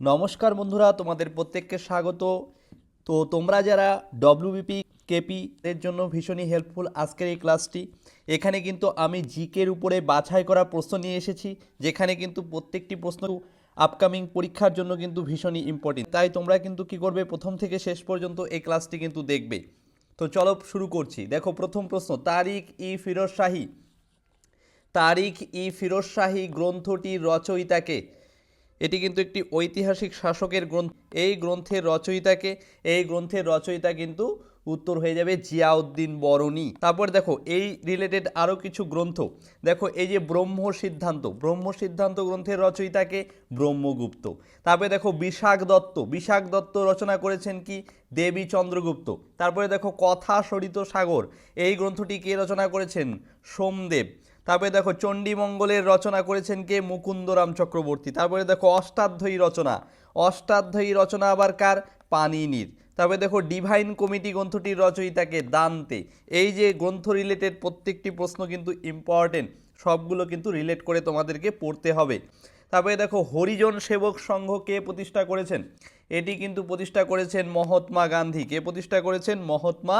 নমস্কার বন্ধুরা, তোমাদের প্রত্যেককে স্বাগত। তো তোমরা যারা ডব্লিউবিপি কেপি এর জন্য ভীষণই হেল্পফুল আজকের এই ক্লাসটি এখানে কিন্তু আমি জিকের উপরে বাছাই করা প্রশ্ন নিয়ে এসেছি, যেখানে কিন্তু প্রত্যেকটি প্রশ্ন আপকামিং পরীক্ষার জন্য কিন্তু ভীষণই ইম্পর্টেন্ট তাই তোমরা কিন্তু কি করবে, প্রথম থেকে শেষ পর্যন্ত এই ক্লাসটি কিন্তু দেখবে। তো চলো শুরু করছি। দেখো, প্রথম প্রশ্ন তারিক ই ফিরোজ শাহী। তারিখ ই ফিরোজ শাহী গ্রন্থটির রচয়িতাকে এটি কিন্তু একটি ঐতিহাসিক শাসকের গ্রন্থ। এই গ্রন্থের রচয়িতাকে, এই গ্রন্থের রচয়িতা কিন্তু উত্তর হয়ে যাবে জিয়াউদ্দিন বরণী। তারপর দেখো, এই রিলেটেড আরও কিছু গ্রন্থ। দেখো, এই যে ব্রহ্ম সিদ্ধান্ত ব্রহ্ম সিদ্ধান্ত গ্রন্থের রচয়িতাকে ব্রহ্মগুপ্ত। তারপরে দেখো বিশাখ দত্ত বিশাখ দত্ত রচনা করেছেন কি? দেবী চন্দ্রগুপ্ত। তারপরে দেখো, কথা সরিত সাগর, এই গ্রন্থটি কে রচনা করেছেন? সোমদেব। তারপরে দেখো চণ্ডীমঙ্গলের রচনা করেছেন কে? মুকুন্দরাম চক্রবর্তী। তারপরে দেখো অষ্টাধ্যায়ী রচনা। অষ্টাধ্যায়ী রচনা আবার কার? পানিনির। তারপরে দেখো ডিভাইন কমিটি গ্রন্থটির রচয়িতাকে দান্তে। এই যে গ্রন্থ রিলেটেড প্রত্যেকটি প্রশ্ন কিন্তু ইম্পর্টেন্ট সবগুলো কিন্তু রিলেট করে তোমাদেরকে পড়তে হবে। তারপরে দেখো হরিজন সেবক সংঘ কে প্রতিষ্ঠা করেছেন? এটি কিন্তু প্রতিষ্ঠা করেছেন মহাত্মা গান্ধী। কে প্রতিষ্ঠা করেছেন? মহাত্মা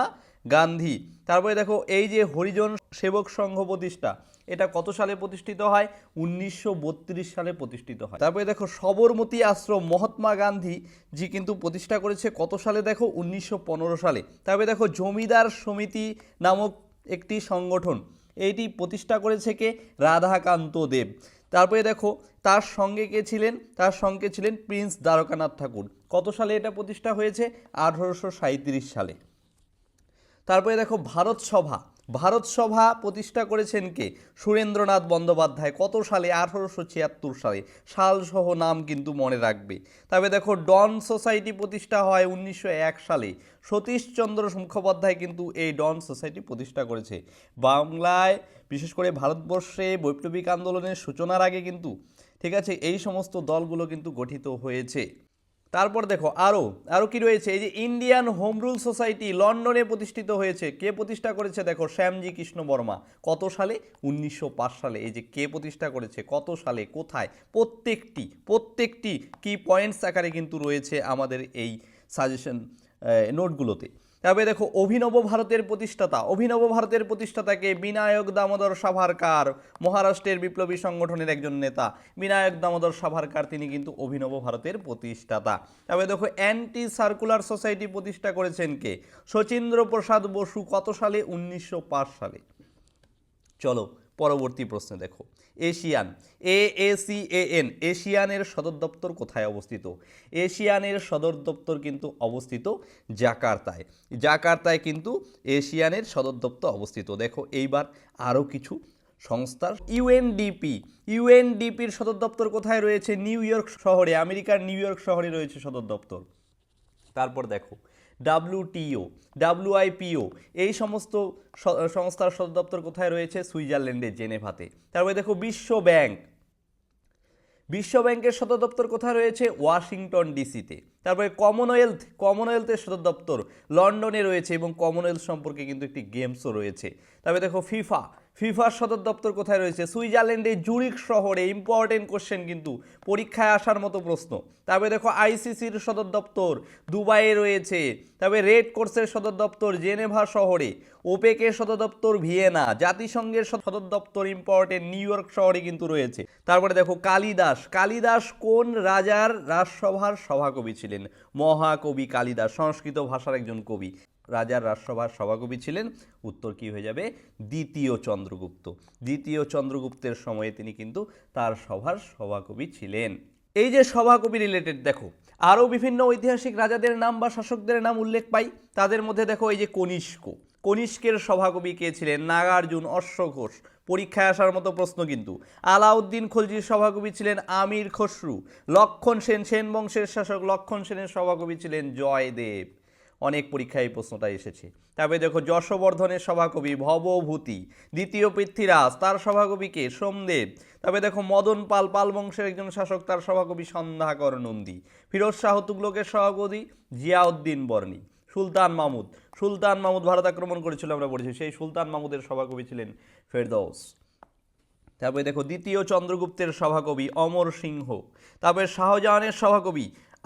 গান্ধী। তারপরে দেখো, এই যে হরিজন সেবক সংঘ প্রতিষ্ঠা, এটা কত সালে প্রতিষ্ঠিত হয়? উনিশশো বত্রিশ সালে প্রতিষ্ঠিত হয়। তারপরে দেখো, সবরমতী আশ্রম, মহাত্মা গান্ধী জি কিন্তু প্রতিষ্ঠা করেছে কত সালে দেখো? উনিশশো পনেরো সালে। তারপরে দেখো, জমিদার সমিতি নামক একটি সংগঠন এইটি প্রতিষ্ঠা করেছে কে? রাধাকান্ত দেব। তারপরে দেখো, তার সঙ্গে কে ছিলেন? তার সঙ্গে ছিলেন প্রিন্স দ্বারকানাথ ঠাকুর। কত সালে এটা প্রতিষ্ঠা হয়েছে? আঠারোশো সাঁইত্রিশ সালে। তারপরে দেখো ভারত সভা। ভারত সভা প্রতিষ্ঠা করেছেন কে? সুরেন্দ্রনাথ বন্দ্যোপাধ্যায়। কত সালে? আঠারোশো ছিয়াত্তর সালে। সালসহ নাম কিন্তু মনে রাখবে। তবে দেখো ডন সোসাইটি প্রতিষ্ঠা হয় উনিশশো এক সালে। সতীশচন্দ্র মুখোপাধ্যায় কিন্তু এই ডন সোসাইটি প্রতিষ্ঠা করেছে। বাংলায় বিশেষ করে ভারতবর্ষে বৈপ্লবিক আন্দোলনের সূচনার আগে কিন্তু, ঠিক আছে, এই সমস্ত দলগুলো কিন্তু গঠিত হয়েছে। তারপর দেখো, আরও আরও কি রয়েছে? এই যে ইন্ডিয়ান হোম রুল সোসাইটি লন্ডনে প্রতিষ্ঠিত হয়েছে। কে প্রতিষ্ঠা করেছে? দেখো, শ্যামজি কৃষ্ণ বর্মা। কত সালে? উনিশশো পাঁচ সালে। এই যে কে প্রতিষ্ঠা করেছে? কত সালে? কোথায়? প্রত্যেকটি প্রত্যেকটি কি পয়েন্টস আকারে কিন্তু রয়েছে আমাদের এই সাজেশন নোটগুলোতে তবে দেখো, অভিনব ভারতের প্রতিষ্ঠাতা, অভিনব ভারতের প্রতিষ্ঠাতাকে বিনায়ক দামোদর সাভারকার, মহারাষ্ট্রের বিপ্লবী সংগঠনের একজন নেতা। বিনায়ক দামোদর সাভারকার তিনি কিন্তু অভিনব ভারতের প্রতিষ্ঠাতা। তবে দেখো অ্যান্টি সার্কুলার সোসাইটি প্রতিষ্ঠা করেছেন কে? শচীন্দ্র প্রসাদ বসু কত সালে? উনিশশো পাঁচ সালে। চলো পরবর্তী প্রশ্নে দেখো। ASEAN. A A C A N. এশিয়ানের সদর দপ্তর কোথায় অবস্থিত? এশিয়ানের সদর দপ্তর কিন্তু অবস্থিত জাকার্তায়। জাকার্তায় কিন্তু এশিয়ানের সদর দপ্তর অবস্থিত। দেখো, এইবার আরও কিছু সংস্থার। ইউএনডিপি ইউএনডিপির সদর দপ্তর কোথায় রয়েছে? নিউ ইয়র্ক শহরে। আমেরিকার নিউ ইয়র্ক শহরে রয়েছে সদর দপ্তর। তারপর দেখো ডাব্লিউটিও ডাব্লিউআইপিও এই সমস্ত সংস্থার সদর দপ্তর কোথায় রয়েছে? সুইজারল্যান্ডের জেনেভাতে। তারপরে দেখো বিশ্ব ব্যাংক বিশ্ব ব্যাংকের সদর দপ্তর কোথায় রয়েছে? ওয়াশিংটন ডিসিতে। তারপরে কমনওয়েলথ, কমনওয়েলথের সদর দপ্তর লন্ডনে রয়েছে এবং কমনওয়েলথ সম্পর্কে কিন্তু একটি গেমসও রয়েছে। তারপরে দেখো ফিফা। ফিফার সদর দপ্তর কোথায় রয়েছে? সুইজারল্যান্ডের জুরিক শহরে ইম্পর্টেন্ট কোশ্চেন কিন্তু পরীক্ষায় আসার মতো প্রশ্ন। তারপরে দেখো, আইসিসির সদর দপ্তর দুবাইয়ে রয়েছে। তবে রেড কোর্সের সদর দপ্তর জেনেভা শহরে। ওপেকের সদর দপ্তর ভিয়েনা। জাতিসংঘের সদর দপ্তর ইম্পর্টেন্ট নিউ ইয়র্ক শহরে কিন্তু রয়েছে। তারপরে দেখো, কালিদাস। কালিদাস কোন রাজার রাজসভার সভাকবি ছিলেন? মহাকবি কালিদাস, সংস্কৃত ভাষার একজন কবি। রাজার রাজসভার সভাকবি ছিলেন। উত্তর কি হয়ে যাবে? দ্বিতীয় চন্দ্রগুপ্ত। দ্বিতীয় চন্দ্রগুপ্তের সময়ে তিনি কিন্তু তার সভার সভাকবি ছিলেন। এই যে সভাকবি রিলেটেড দেখো, আরও বিভিন্ন ঐতিহাসিক রাজাদের নাম বা শাসকদের নাম উল্লেখ পাই। তাদের মধ্যে দেখো এই যে কনিষ্ক। কনিষ্কের সভাকবি কে ছিলেন? নাগার্জুন অশ্বঘোষ পরীক্ষায় আসার মতো প্রশ্ন কিন্তু। আলাউদ্দিন খলজির সভাকবি ছিলেন আমির খসরু। লক্ষণ সেন সেন বংশের শাসক লক্ষণ সেনের সভাকবি ছিলেন জয়দেব। অনেক পরীক্ষায় এই প্রশ্নটা এসেছে। তারপরে দেখো, যশবর্ধনের সভাকবি ভবভূতি, দ্বিতীয় পৃথ্বীরাজ, তার সভাকবিকে সোমদেব। তবে দেখো, মদন পাল পাল বংশের একজন শাসক, তার সভাকবি সন্ধ্যাকর নন্দী। ফিরোজ শাহ তুগলকের সভাকবি জিয়াউদ্দিন বর্ণী সুলতান মাহমুদ সুলতান মাহমুদ ভারত আক্রমণ করেছিল আমরা পড়েছি, সেই সুলতান মাহমুদের সভাকবি ছিলেন ফেরদৌস। তারপরে দেখো, দ্বিতীয় চন্দ্রগুপ্তের সভাকবি অমর সিংহ। তারপরে শাহজাহানের সভাকবি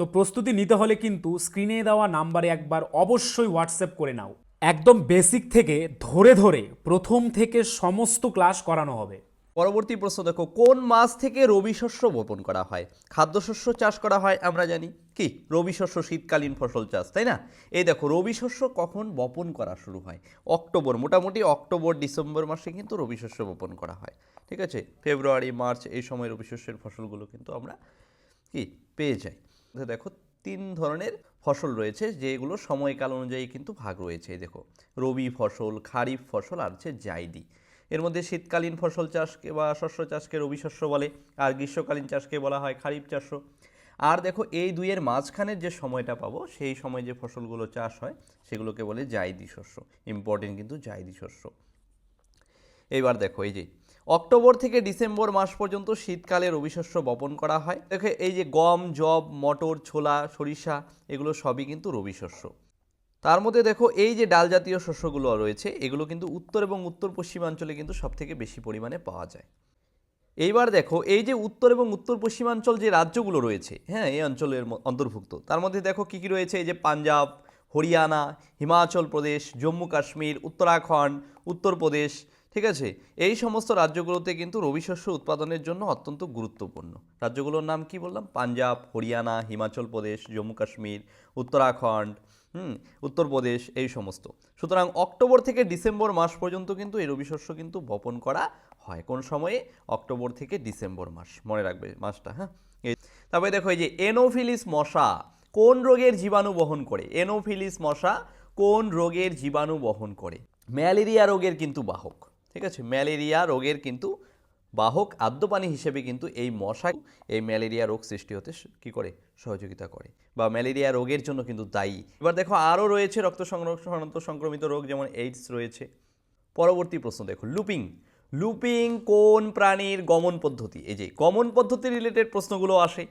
তো প্রস্তুতি নিতে হলে কিন্তু স্ক্রিনে দেওয়া নাম্বারে একবার অবশ্যই হোয়াটসঅ্যাপ করে নাও। একদম বেসিক থেকে ধরে ধরে প্রথম থেকে সমস্ত ক্লাস করানো হবে। পরবর্তী প্রশ্ন দেখো, কোন মাস থেকে রবি শস্য বপন করা হয়? খাদ্যশস্য চাষ করা হয়, আমরা জানি। কি? রবি শস্য শীতকালীন ফসল চাষ, তাই না? এই দেখো, রবি শস্য কখন বপন করা শুরু হয়? অক্টোবর, মোটামুটি অক্টোবর, ডিসেম্বর মাসে কিন্তু রবি শস্য বপন করা হয়। ঠিক আছে? ফেব্রুয়ারি, মার্চ, এই সময় রবি শস্যের ফসলগুলো কিন্তু আমরা কি? পেয়ে যাই। দেখো, তিন ধরনের ফসল রয়েছে যেগুলো সময়কাল অনুযায়ী কিন্তু ভাগ রয়েছে। দেখো, রবি ফসল, খারিফ ফসল আর হচ্ছে জাইদি। এর মধ্যে শীতকালীন ফসল চাষকে বা শস্য চাষকে রবি শস্য বলে, আর গ্রীষ্মকালীন চাষকে বলা হয় খারিফ চাষ আর দেখো, এই দুইয়ের মাঝখানের যে সময়টা পাবো, সেই সময় যে ফসলগুলো চাষ হয়, সেগুলোকে বলে জাইদি শস্য। ইম্পর্টেন্ট কিন্তু জাইদি শস্য। এইবার দেখো, এই যে অক্টোবর থেকে ডিসেম্বর মাস পর্যন্ত শীতকালে রবি শস্য বপন করা হয়। দেখে, এই যে গম জব মটর, ছোলা, সরিষা, এগুলো সবই কিন্তু রবি শস্য তার মধ্যে দেখো, এই যে ডাল জাতীয় শস্যগুলো রয়েছে, এগুলো কিন্তু উত্তর এবং উত্তর পশ্চিমাঞ্চলে কিন্তু সব থেকে বেশি পরিমাণে পাওয়া যায়। এইবার দেখো, এই যে উত্তর এবং উত্তর পশ্চিমাঞ্চল যে রাজ্যগুলো রয়েছে হ্যাঁ এই অঞ্চলের অন্তর্ভুক্ত, তার মধ্যে দেখো কী কী রয়েছে? এই যে পাঞ্জাব, হরিয়ানা, হিমাচল প্রদেশ, জম্মু কাশ্মীর, উত্তরাখণ্ড, উত্তরপ্রদেশ ঠিক আছে? এই সমস্ত রাজ্যগুলোতে কিন্তু রবি শস্য উৎপাদনের জন্য অত্যন্ত গুরুত্বপূর্ণ। রাজ্যগুলোর নাম কি বললাম? পাঞ্জাব, হরিয়ানা, হিমাচল প্রদেশ, জম্মু কাশ্মীর, উত্তরাখণ্ড, হুম, উত্তরপ্রদেশ, এই সমস্ত। সুতরাং অক্টোবর থেকে ডিসেম্বর মাস পর্যন্ত কিন্তু এই রবি শস্য কিন্তু বপন করা হয়। কোন সময়ে? অক্টোবর থেকে ডিসেম্বর মাস। মনে রাখবে মাসটা হ্যাঁ? তারপরে দেখো এই যে এনোফিলিস মশা কোন রোগের জীবাণু বহন করে? এনোফিলিস মশা কোন রোগের জীবাণু বহন করে? ম্যালেরিয়া রোগের কিন্তু বাহক। ঠিক আছে? ম্যালেরিয়া রোগের কিন্তু বাহক আদ্যপানি হিসেবে কিন্তু এই মশা এই ম্যালেরিয়া রোগ সৃষ্টি হতে কি করে? সহযোগিতা করে বা ম্যালেরিয়া রোগের জন্য কিন্তু দায়ী। এবার দেখো, আরও রয়েছে রক্ত সংক্রান্ত সংক্রমিত রোগ যেমন এইডস রয়েছে। পরবর্তী প্রশ্ন দেখো, লুপিং। লুপিং কোন প্রাণীর গমন পদ্ধতি? এই যে গমন পদ্ধতি রিলেটেড প্রশ্নগুলো আসে।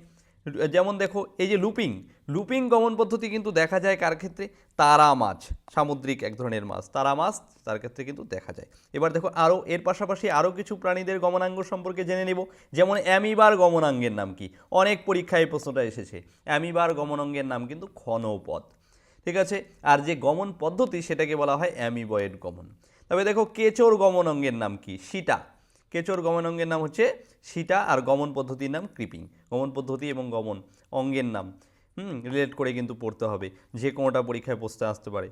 যেমন দেখো, এই যে লুপিং লুপিং গমন পদ্ধতি কিন্তু দেখা যায় কার ক্ষেত্রে? তারা মাছ, সামুদ্রিক এক ধরনের মাছ। তারা মাছ, তার ক্ষেত্রে কিন্তু দেখা যায়। এবার দেখো আরও এর পাশাপাশি আরও কিছু প্রাণীদের গমনাঙ্গ সম্পর্কে জেনে নেব। যেমন অ্যামিবার গমনাঙ্গের নাম কি? অনেক পরীক্ষায় প্রশ্নটা এসেছে। অ্যামিবার গমনাঙ্গের নাম কিন্তু ক্ষণপথ। ঠিক আছে? আর যে গমন পদ্ধতি, সেটাকে বলা হয় অ্যামিবয়েড গমন। তবে দেখো, কেচোর গমনাঙ্গের নাম কি? সীতা। কেচোর গমন অঙ্গের নাম হচ্ছে সীতা আর গমন পদ্ধতির নাম ক্রিপিং গমন পদ্ধতি এবং গমন অঙ্গের নাম, হুম রিলেট করে কিন্তু পড়তে হবে। যে কোনোটা পরীক্ষায় প্রশ্নে আসতে পারে।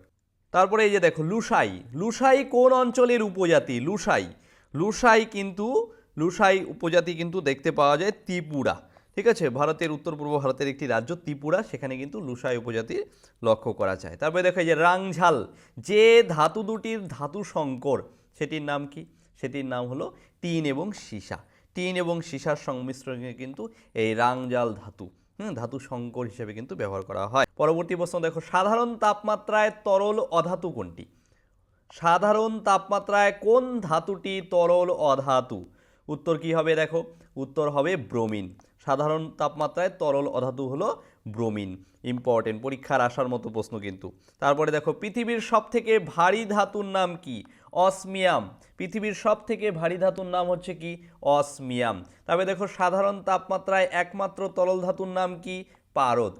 তারপরে এই যে দেখো, লুসাই। লুসাই কোন অঞ্চলের উপজাতি? লুসাই। লুসাই কিন্তু, লুসাই উপজাতি কিন্তু দেখতে পাওয়া যায় ত্রিপুরা। ঠিক আছে? ভারতের, উত্তর পূর্ব ভারতের একটি রাজ্য ত্রিপুরা, সেখানে কিন্তু লুসাই উপজাতি লক্ষ্য করা যায়। তারপরে দেখো এই যে রাংঝাল। যে ধাতু দুটির ধাতু সংকর, সেটির নাম কি? সেটির নাম হলো টিন এবং সীসা। টিন এবং সীসার সংমিশ্রণে কিন্তু এই রাংজাল ধাতু ধাতু সংকর হিসেবে কিন্তু ব্যবহার করা হয়। পরবর্তী প্রশ্ন, দেখো, সাধারণ তাপমাত্রায় তরল অধাতু কোনটি? সাধারণ তাপমাত্রায় কোন ধাতুটি তরল অধাতু? উত্তর কি হবে, দেখো? উত্তর হবে ব্রোমিন। সাধারণ তাপমাত্রায় তরল অধাতু হলো ব্রোমিন। ইম্পর্টেন্ট পরীক্ষার আসার মতো প্রশ্ন কিন্তু। তারপরে দেখো, পৃথিবীর সবথেকে ভারী ধাতুর নাম কি? অসমিয়াম। পৃথিবীর সব থেকে ভারী ধাতুর নাম হচ্ছে কি? অসমিয়াম। তবে দেখো, সাধারণ তাপমাত্রায় একমাত্র তরল ধাতুর নাম কি? পারদ।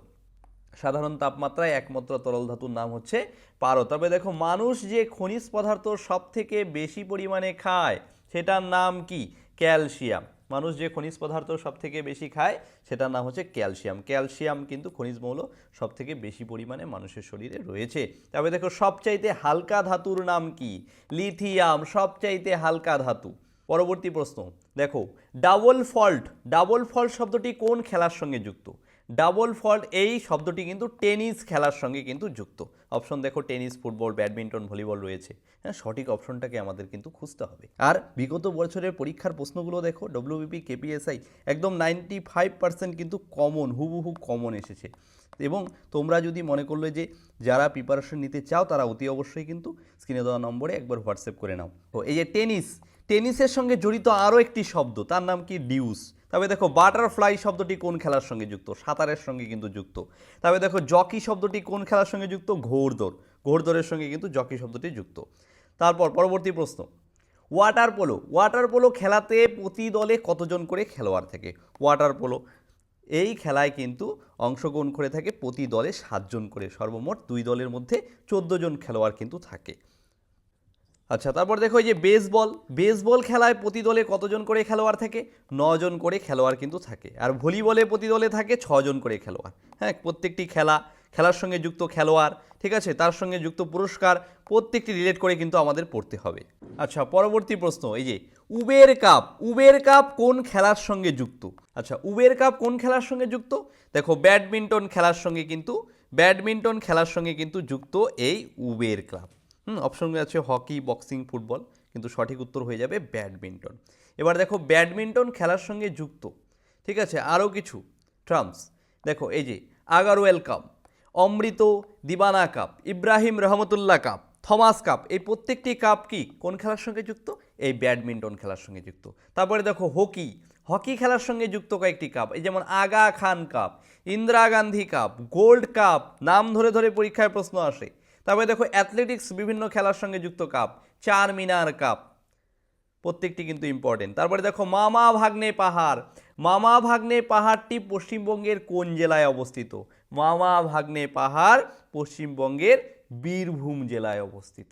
সাধারণ তাপমাত্রায় একমাত্র তরল ধাতুর নাম হচ্ছে পারদ। তবে দেখো, মানুষ যে খনিজ পদার্থ সব থেকে বেশি পরিমাণে খায়, সেটার নাম কি? ক্যালসিয়াম। মানুষ যে খনিজ পদার্থ সব থেকে বেশি খায়, সেটার নাম হচ্ছে ক্যালসিয়াম। ক্যালসিয়াম কিন্তু খনিজ মৌল সব থেকে বেশি পরিমাণে মানুষের শরীরে রয়েছে। তবে দেখো, সবচাইতে হালকা ধাতুর নাম কি? লিথিয়াম, সবচাইতে হালকা ধাতু। পরবর্তী প্রশ্ন, দেখো, ডাবল ফল্ট। ডাবল ফল্ট শব্দটি কোন খেলার সঙ্গে যুক্ত? ডাবল ফল্ট এই শব্দটি কিন্তু টেনিস খেলার সঙ্গে কিন্তু যুক্ত। অপশন দেখো, টেনিস, ফুটবল, ব্যাডমিন্টন, ভলিবল রয়েছে। হ্যাঁ সঠিক অপশনটাকে আমাদের কিন্তু খুঁজতে হবে। আর বিগত বছরের পরীক্ষার প্রশ্নগুলো দেখো ডব্লিউবিপি কেপিএসআই একদম নাইনটি ফাইভ পার্সেন্ট কিন্তু কমন হুবহু কমন এসেছে। এবং তোমরা যদি মনে করলে যে যারা প্রিপারেশন নিতে চাও, তারা অতি অবশ্যই কিন্তু স্ক্রিনে দেওয়া নম্বরে একবার হোয়াটসঅ্যাপ করে নাও। তো এই যে টেনিস টেনিসের সঙ্গে জড়িত আরও একটি শব্দ, তার নাম কি ডিউস? তবে দেখো, বাটারফ্লাই শব্দটি কোন খেলার সঙ্গে যুক্ত? সাঁতারের সঙ্গে কিন্তু যুক্ত। তবে দেখো, জকি শব্দটি কোন খেলার সঙ্গে যুক্ত? ঘোড়দৌড়। ঘোড়দৌড়ের সঙ্গে কিন্তু জকি শব্দটি যুক্ত। তারপর পরবর্তী প্রশ্ন। Water polo. ওয়াটার পোলো খেলাতে প্রতি দলে কতজন করে খেলোয়াড় থাকে? ওয়াটার পোলো, এই খেলায় কিন্তু অংশগ্রহণ করে থাকে প্রতি দলে সাতজন করে। সর্বমোট দুই দলের মধ্যে চোদ্দ জন খেলোয়াড় কিন্তু থাকে। আচ্ছা তারপর দেখো যে বেসবল বেসবল খেলায় প্রতি দলে কতজন করে খেলোয়াড় থাকে? নজন করে খেলোয়াড় কিন্তু থাকে। আর ভলিবলে প্রতি দলে থাকে ছজন করে খেলোয়াড়। হ্যাঁ প্রত্যেকটি খেলা, খেলার সঙ্গে যুক্ত খেলোয়াড়, ঠিক আছে? তার সঙ্গে যুক্ত পুরস্কার, প্রত্যেকটি রিলেট করে কিন্তু আমাদের পড়তে হবে। আচ্ছা পরবর্তী প্রশ্ন, এই যে উবের কাপ উবের কাপ কোন খেলার সঙ্গে যুক্ত? আচ্ছা উবের কাপ কোন খেলার সঙ্গে যুক্ত? দেখো, ব্যাডমিন্টন খেলার সঙ্গে কিন্তু, ব্যাডমিন্টন খেলার সঙ্গে কিন্তু যুক্ত এই উবের ক্লাব হুম অপশনগুলো আছে হকি বক্সিং ফুটবল কিন্তু সঠিক উত্তর হয়ে যাবে ব্যাডমিন্টন এবার দেখো ব্যাডমিন্টন খেলার সঙ্গে যুক্ত। ঠিক আছে? আরও কিছু। ট্রাম্পস দেখো, এই যে Agarwal cup Amrit Diwana cup Ibrahim Rahmatullah cup Thomas cup এই প্রত্যেকটি কাপ কি কোন খেলার সঙ্গে যুক্ত? এই ব্যাডমিন্টন খেলার সঙ্গে যুক্ত। তারপরে দেখো হকি হকি খেলার সঙ্গে যুক্ত কয়েকটি কাপ এই যেমন Aga Khan cup Indira Gandhi cup gold cup নাম ধরে ধরে পরীক্ষায় প্রশ্ন আসে। তারপরে দেখো অ্যাথলেটিক্স বিভিন্ন খেলার সঙ্গে যুক্ত কাপ চার মিনার কাপ প্রত্যেকটি কিন্তু ইম্পর্টেন্ট তারপরে দেখো মামা ভাগ্নে পাহাড়, মামা ভাগ্নে পাহাড়টি পশ্চিমবঙ্গের কোন জেলায় অবস্থিত? মামা ভাগ্নে পাহাড় পশ্চিমবঙ্গের বীরভূম জেলায় অবস্থিত।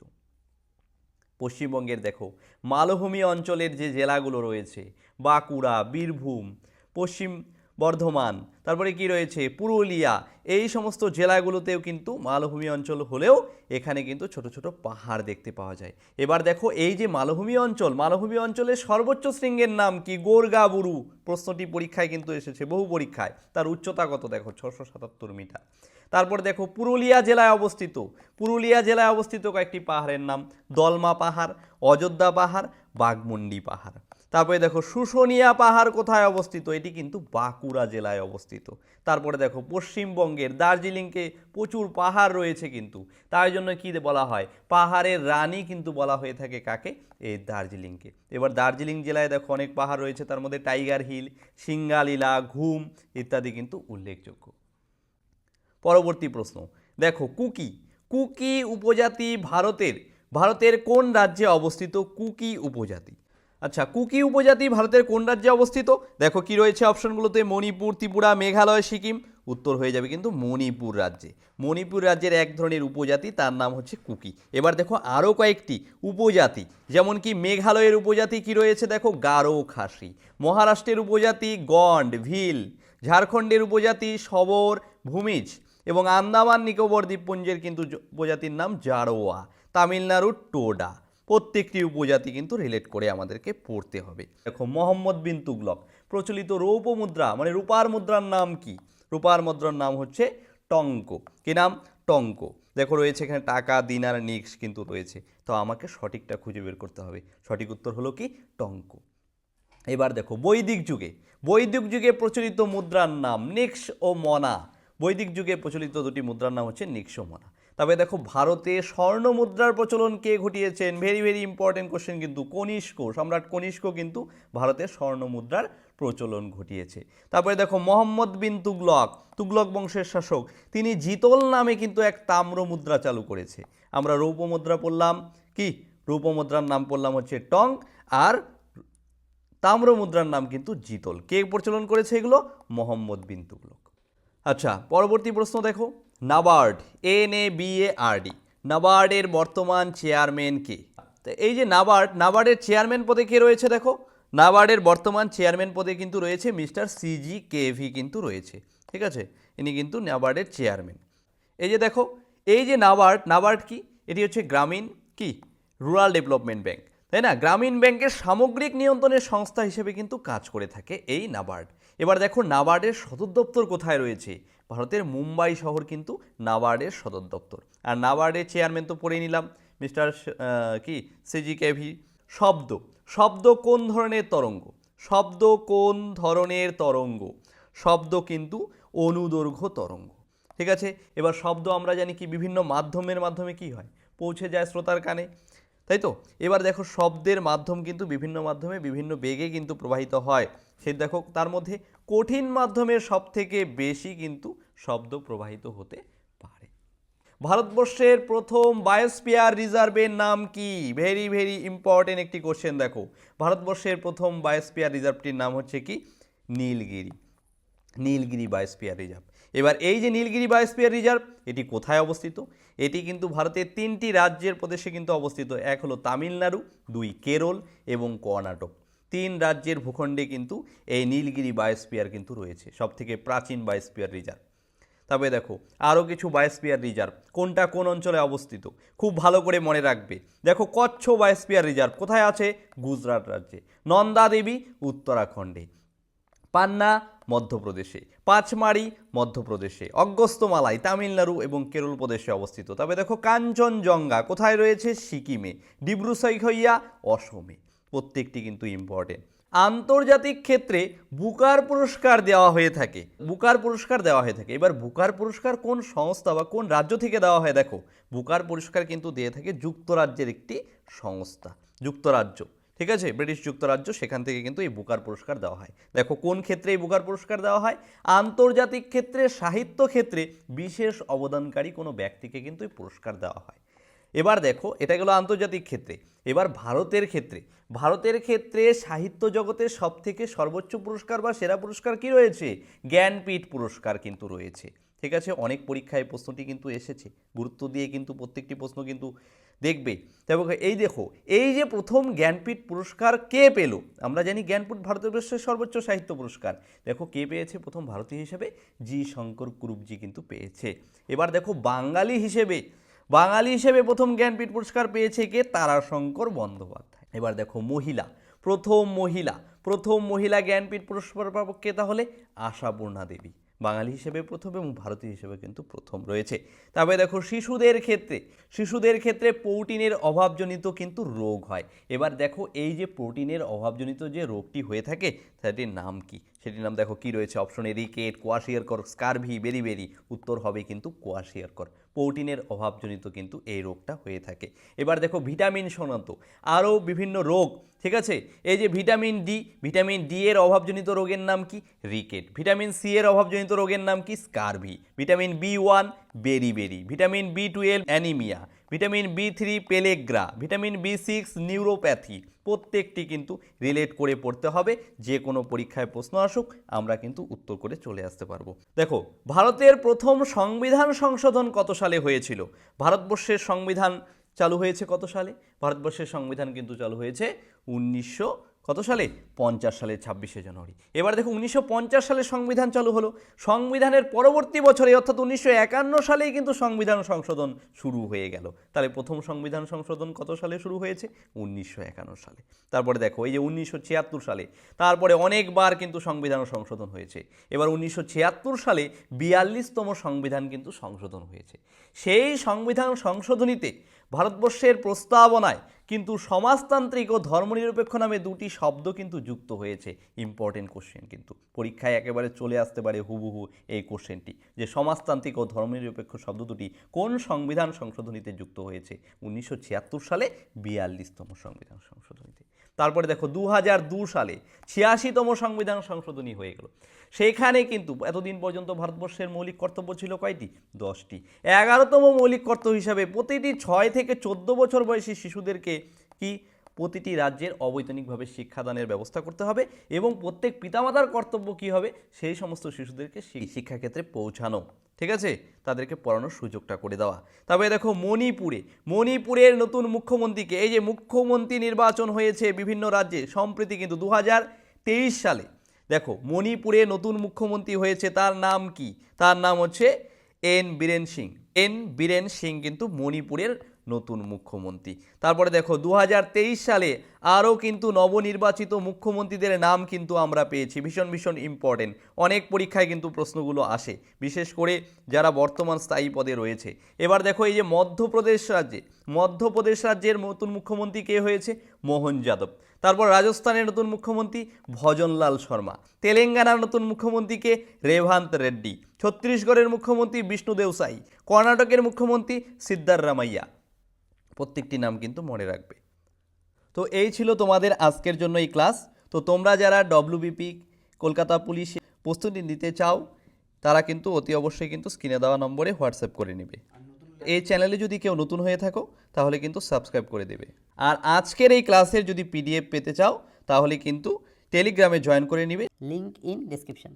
পশ্চিমবঙ্গের দেখো, মালভূমি অঞ্চলের যে জেলাগুলো রয়েছে, বাঁকুড়া, বীরভূম, পশ্চিম বর্ধমান। তারপরে কি রয়েছে? পুরুলিয়া। এই সমস্ত জেলাগুলোতেও কিন্তু মালভূমি অঞ্চল হলেও এখানে কিন্তু ছোট ছোট পাহাড় দেখতে পাওয়া যায়। এবার দেখো, এই যে মালভূমি অঞ্চল, মালভূমি অঞ্চলের সর্বোচ্চ শৃঙ্গের নাম কি? গোরগাবুরু। প্রশ্নটি পরীক্ষায় কিন্তু এসেছে, বহু পরীক্ষায়। তার উচ্চতা কত? দেখো, ছশো সাতাত্তর মিটার। তারপর দেখো, পুরুলিয়া জেলায় অবস্থিত। পুরুলিয়া জেলায় অবস্থিত কয়েকটি পাহাড়ের নাম, দলমা পাহাড়, অযোধ্যা পাহাড়, বাঘমুন্ডি পাহাড়। তারপরে দেখো শুশনিয়া পাহাড় কোথায় অবস্থিত? এটি কিন্তু বাঁকুড়া জেলায় অবস্থিত। তারপরে দেখো, পশ্চিমবঙ্গের দার্জিলিংকে প্রচুর পাহাড় রয়েছে কিন্তু। তার জন্য কী বলা হয়? পাহাড়ের রানী কিন্তু বলা হয়ে থাকে কাকে? এই দার্জিলিংকে। এবার দার্জিলিং জেলায় দেখো, অনেক পাহাড় রয়েছে, তার মধ্যে টাইগার হিল, সিঙ্গালীলা, ঘুম ইত্যাদি কিন্তু উল্লেখযোগ্য। পরবর্তী প্রশ্ন, দেখো, কুকি কুকি উপজাতি ভারতের ভারতের কোন রাজ্যে অবস্থিত কুকি উপজাতি? আচ্ছা কুকি উপজাতি ভারতের কোন রাজ্যে অবস্থিত? দেখো, কি রয়েছে অপশনগুলোতে? মণিপুর, ত্রিপুরা, মেঘালয়, সিকিম। উত্তর হয়ে যাবে কিন্তু মণিপুর রাজ্যে। মণিপুর রাজ্যের এক ধরনের উপজাতি, তার নাম হচ্ছে কুকি। এবার দেখো, আরও কয়েকটি উপজাতি, যেমন কি মেঘালয়ের উপজাতি কি রয়েছে? দেখো, গারো, খাসি। মহারাষ্ট্রের উপজাতি, গন্ড, ভিল। ঝাড়খণ্ডের উপজাতি, সবর, ভূমিজ। এবং আন্দামান নিকোবর দ্বীপপুঞ্জের কিন্তু উপজাতির নাম জারোয়া। তামিলনাড়ুর টোডা। প্রত্যেকটি উপজাতি কিন্তু রিলেট করে আমাদেরকে পড়তে হবে। দেখো, মোহাম্মদ বিন তুগলক, প্রচলিত রৌপ মুদ্রা মানে রূপার মুদ্রার নাম কি? রূপার মুদ্রার নাম হচ্ছে টঙ্ক। কি নাম? টঙ্ক। দেখো, রয়েছে এখানে টাকা, দিনার, নিক্স কিন্তু রয়েছে। তো আমাকে সঠিকটা খুঁজে বের করতে হবে। সঠিক উত্তর হলো কি? টঙ্ক। এবার দেখো, বৈদিক যুগে বৈদিক যুগে প্রচলিত মুদ্রার নাম নিক্স ও মনা। বৈদিক যুগে প্রচলিত দুটি মুদ্রার নাম হচ্ছে নিক্স ও মনা। তবে দেখো, ভারতে স্বর্ণ মুদ্রার প্রচলন কে ঘটিয়েছেন ভেরি ভেরি ইম্পর্টেন্ট কোশ্চেন কিন্তু কনিষ্ক, সম্রাট কনিষ্ক কিন্তু ভারতের স্বর্ণ মুদ্রার প্রচলন ঘটিয়েছে। তারপরে দেখো, মোহাম্মদ বিন তুগলক তুগলক বংশের শাসক, তিনি জিতল নামে কিন্তু এক তাম্র মুদ্রা চালু করেছে। আমরা রৌপ্য মুদ্রা পড়লাম, কি? রৌপ মুদ্রার নাম পড়লাম হচ্ছে টং, আর তাম্র মুদ্রার নাম কিন্তু জিতল। কে প্রচলন করেছে এগুলো? মোহাম্মদ বিন তুগলক। আচ্ছা পরবর্তী প্রশ্ন দেখো। NABARD, N A B A R D, নাবার্ডের বর্তমান চেয়ারম্যান কে? তো এই যে নাবার্ড, নাবার্ডের চেয়ারম্যান পদে কে রয়েছে দেখো? নাবার্ডের বর্তমান চেয়ারম্যান পদে কিন্তু রয়েছে মিস্টার সিজি কেভি কিন্তু রয়েছে, ঠিক আছে? ইনি কিন্তু নাবার্ডের চেয়ারম্যান। এই যে দেখো, এই যে নাবার্ড নাবার্ড কি? এটি হচ্ছে গ্রামীণ কি? রুরাল ডেভেলপমেন্ট ব্যাংক, তাই না? গ্রামীণ ব্যাংকের সামগ্রিক নিয়ন্ত্রণের সংস্থা হিসেবে কিন্তু কাজ করে থাকে এই নাবার্ড। এবার দেখো নাবার্ডের সদর দপ্তর কোথায় রয়েছে? ভারতের মুম্বাই শহর কিন্তু নাবার্ডের সদর দপ্তর। আর নাবার্ডের চেয়ারম্যান তো পড়ে নিলাম মিস্টার কি, সিজি কেভি। শব্দ শব্দ কোন ধরনের তরঙ্গ? শব্দ কোন ধরনের তরঙ্গ? শব্দ কিন্তু অনুদৈর্ঘ্য তরঙ্গ। ঠিক আছে? এবার শব্দ আমরা জানি কি, বিভিন্ন মাধ্যমের মাধ্যমে কি হয়? পৌঁছে যায় শ্রোতার কানে। তাই তো? এবার দেখো শব্দের মাধ্যম কিন্তু বিভিন্ন মাধ্যমে বিভিন্ন বেগে কিন্তু প্রবাহিত হয়। সে দেখো, তার মধ্যে কঠিন মাধ্যমের সব থেকে বেশি কিন্তু শব্দ প্রবাহিত হতে পারে। ভারতবর্ষের প্রথম বায়োস্পিয়ার রিজার্ভের নাম কি? ভেরি ভেরি ইম্পর্টেন্ট একটি কোশ্চেন দেখো। ভারতবর্ষের প্রথম বায়োস্পিয়ার রিজার্ভটির নাম হচ্ছে কি? নীলগিরি। Nilgiri biosphere reserve. এবার এই যে নীলগিরি বায়োস্পিয়ার রিজার্ভ, এটি কোথায় অবস্থিত? এটি কিন্তু ভারতের তিনটি রাজ্যের প্রদেশে কিন্তু অবস্থিত। এক হলো তামিলনাড়ু, দুই কেরল এবং কর্ণাটক। তিন রাজ্যের ভূখণ্ডে কিন্তু এই নীলগিরি বায়োস্পিয়ার কিন্তু রয়েছে, সবথেকে প্রাচীন বায়োস্পিয়ার রিজার্ভ। তবে দেখো, আরও কিছু বায়োস্পিয়ার রিজার্ভ, কোনটা কোন অঞ্চলে অবস্থিত, খুব ভালো করে মনে রাখবে। দেখো, কচ্ছ বায়োস্পিয়ার রিজার্ভ, কোথায় আছে? গুজরাট রাজ্যে। নন্দা দেবী, উত্তরাখণ্ডে। পান্না মধ্যপ্রদেশে। পাঁচমারি মধ্যপ্রদেশে। অগস্ত্যমালাই তামিলনাড়ু এবং কেরল প্রদেশে অবস্থিত। তবে দেখো, কাঞ্চনজঙ্ঘা কোথায় রয়েছে? সিকিমে। ডিব্রু ডিব্রুসৈখইয়া অসমে। প্রত্যেকটি কিন্তু ইম্পর্টেন্ট আন্তর্জাতিক ক্ষেত্রে বুকার পুরস্কার দেওয়া হয়ে থাকে। বুকার পুরস্কার দেওয়া হয়ে থাকে। এবার বুকার পুরস্কার কোন সংস্থা বা কোন রাজ্য থেকে দেওয়া হয়? দেখো, বুকার পুরস্কার কিন্তু দিয়ে থাকে যুক্তরাজ্যের একটি সংস্থা। যুক্তরাজ্য। ঠিক আছে? ব্রিটিশ যুক্তরাজ্য সেখান থেকে কিন্তু এই বুকার পুরস্কার দেওয়া হয়। দেখো, কোন ক্ষেত্রে এই বুকার পুরস্কার দেওয়া হয়? আন্তর্জাতিক ক্ষেত্রে, সাহিত্য ক্ষেত্রে বিশেষ অবদানকারী কোনো ব্যক্তিকে কিন্তু এই পুরস্কার দেওয়া হয়। এবার দেখো, এটা গেলো আন্তর্জাতিক ক্ষেত্রে। এবার ভারতের ক্ষেত্রে। ভারতের ক্ষেত্রে সাহিত্য জগতের সব থেকে সর্বোচ্চ পুরস্কার বা সেরা পুরস্কার কি রয়েছে? জ্ঞানপীঠ পুরস্কার কিন্তু রয়েছে। ঠিক আছে? অনেক পরীক্ষায় প্রশ্নটি কিন্তু এসেছে। গুরুত্ব দিয়ে কিন্তু প্রত্যেকটি প্রশ্ন কিন্তু দেখবে। তবে এই দেখো, এই যে প্রথম জ্ঞানপীঠ পুরস্কার কে পেল? আমরা জানি জ্ঞানপীঠ ভারতবর্ষের সর্বোচ্চ সাহিত্য পুরস্কার। দেখো কে পেয়েছে প্রথম ভারতীয় হিসেবে? জি শঙ্কর কুরুপজি কিন্তু পেয়েছে। এবার দেখো বাঙালি হিসেবে বাঙালি হিসেবে প্রথম জ্ঞানপীঠ পুরস্কার পেয়েছে কে? তারাশঙ্কর বন্দ্যোপাধ্যায়। এবার দেখো মহিলা, প্রথম মহিলা প্রথম মহিলা জ্ঞানপীঠ পুরস্কার প্রাপক কে তাহলে? আশাপূর্ণা দেবী। বাঙালি হিসেবে প্রথম এবং ভারতীয় হিসেবে কিন্তু প্রথম রয়েছে। তবে দেখো, শিশুদের ক্ষেত্রে শিশুদের ক্ষেত্রে প্রোটিনের অভাবজনিত কিন্তু রোগ হয়। এবার দেখো, এই যে প্রোটিনের অভাবজনিত যে রোগটি হয়ে থাকে, সেটির নাম কি? সেটির নাম দেখো, কি রয়েছে? অপশনে রিকেট কোয়াশিয়ারকর স্কারভি বেরি বেরি উত্তর হবে কিন্তু কোয়াশিয়ারকর প্রোটিনের অভাবজনিত কিন্তু এই রোগটা হয়ে থাকে। এবার দেখো, ভিটামিন শনাক্ত। আরও বিভিন্ন রোগ, ঠিক আছে? এই যে ভিটামিন ডি ভিটামিন ডি এর অভাবজনিত রোগের নাম কি? রিকেট ভিটামিন সি এর অভাবজনিত রোগের নাম কি? Scurvy vitamin B one beri beri vitamin B twelve anaemia vitamin B three pellagra vitamin B six neuropathy প্রত্যেকটি কিন্তু রিলেট করে পড়তে হবে যে কোনো পরীক্ষায় প্রশ্ন আসুক, আমরা কিন্তু উত্তর করে চলে আসতে পারব। দেখো, ভারতের প্রথম সংবিধান সংশোধন কত সালে হয়েছিল? ভারতবর্ষের সংবিধান চালু হয়েছে কত সালে? ভারতবর্ষের সংবিধান কিন্তু চালু হয়েছে উনিশশো কত সালে? পঞ্চাশ সালের ছাব্বিশে জানুয়ারি। এবার দেখো উনিশশো পঞ্চাশ সালে সংবিধান চালু হলো। সংবিধানের পরবর্তী বছরে, অর্থাৎ উনিশশো একান্ন সালেই কিন্তু সংবিধান সংশোধন শুরু হয়ে গেল। তাহলে প্রথম সংবিধান সংশোধন কত সালে শুরু হয়েছে? উনিশশো একান্ন সালে। তারপরে দেখো, এই যে উনিশশো ছিয়াত্তর সালে, তারপরে অনেকবার কিন্তু সংবিধান সংশোধন হয়েছে। এবার উনিশশো ছিয়াত্তর সালে বিয়াল্লিশতম সংবিধান কিন্তু সংশোধন হয়েছে। সেই সংবিধান সংশোধনীতে ভারতবর্ষের প্রস্তাবনায় কিন্তু সমাজতান্ত্রিক ও ধর্মনিরপেক্ষ নামে দুটি শব্দ কিন্তু যুক্ত হয়েছে। ইম্পর্টেন্ট কোশ্চেন কিন্তু। পরীক্ষায় একেবারে চলে আসতে পারে হুবহু এই কোশ্চেনটি যে সমাজতান্ত্রিক ও ধর্মনিরপেক্ষ শব্দ দুটি কোন সংবিধান সংশোধনীতে যুক্ত হয়েছে? উনিশশো ছিয়াত্তর সালে বিয়াল্লিশতম সংবিধান সংশোধনীতে। তারপরে দেখো দু সালে ছিয়াশিতম সংবিধান সংশোধনী হয়ে গেল। সেখানে কিন্তু এতদিন পর্যন্ত ভারতবর্ষের মৌলিক কর্তব্য ছিল কয়টি? দশটি। এগারোতম মৌলিক কর্তব্য হিসাবে প্রতিটি ছয় থেকে চোদ্দ বছর বয়সী শিশুদেরকে কি প্রতিটি রাজ্যের অবৈতনিকভাবে শিক্ষাদানের ব্যবস্থা করতে হবে এবং প্রত্যেক পিতামাতার কর্তব্য কী হবে? সেই সমস্ত শিশুদেরকে শিক্ষাক্ষেত্রে পৌঁছানো। ঠিক আছে? তাদেরকে পড়ানোর সুযোগটা করে দেওয়া। তবে দেখো মণিপুরে। মণিপুরের নতুন মুখ্যমন্ত্রীকে, এই যে মুখ্যমন্ত্রী নির্বাচন হয়েছে বিভিন্ন রাজ্যে, সম্প্রতি কিন্তু দু সালে। দেখো, মণিপুরে নতুন মুখ্যমন্ত্রী হয়েছে, তার নাম কি? তার নাম হচ্ছে এন বীরেন সিং। এন বীরেন সিং কিন্তু মণিপুরের নতুন মুখ্যমন্ত্রী। তারপরে দেখো দু হাজার তেইশ সালে আরও কিন্তু নবনির্বাচিত মুখ্যমন্ত্রীদের নাম কিন্তু আমরা পেয়েছি। ভীষণ ভীষণ ইম্পর্টেন্ট অনেক পরীক্ষায় কিন্তু প্রশ্নগুলো আসে। বিশেষ করে যারা বর্তমান স্থায়ী পদে রয়েছে। এবার দেখো, এই যে মধ্যপ্রদেশ রাজ্যে, মধ্যপ্রদেশ রাজ্যের নতুন মুখ্যমন্ত্রী কে হয়েছে? মোহন যাদব। তারপর রাজস্থানের নতুন মুখ্যমন্ত্রী ভজনলাল শর্মা। তেলেঙ্গানার নতুন মুখ্যমন্ত্রীকে রেভান্ত রেড্ডি। ছত্তিশগড়ের মুখ্যমন্ত্রী বিষ্ণুদেব সাই। কর্ণাটকের মুখ্যমন্ত্রী সিদ্ধারামাইয়া। প্রত্যেকটি নাম কিন্তু মনে রাখবে। তো এই ছিল তোমাদের আজকের জন্য এই ক্লাস। তো তোমরা যারা ডব্লিউবিপি কলকাতা পুলিশ প্রস্তুতি নিতে চাও, তারা কিন্তু অতি অবশ্যই কিন্তু স্ক্রিনে দেওয়া নম্বরে হোয়াটসঅ্যাপ করে নেবে। এই চ্যানেলে যদি কেউ নতুন হয়ে থাকো, তাহলে কিন্তু সাবস্ক্রাইব করে দেবে। আর আজকের এই ক্লাসের যদি পিডিএফ পেতে চাও, তাহলে কিন্তু টেলিগ্রামে জয়েন করে নিবে। link in description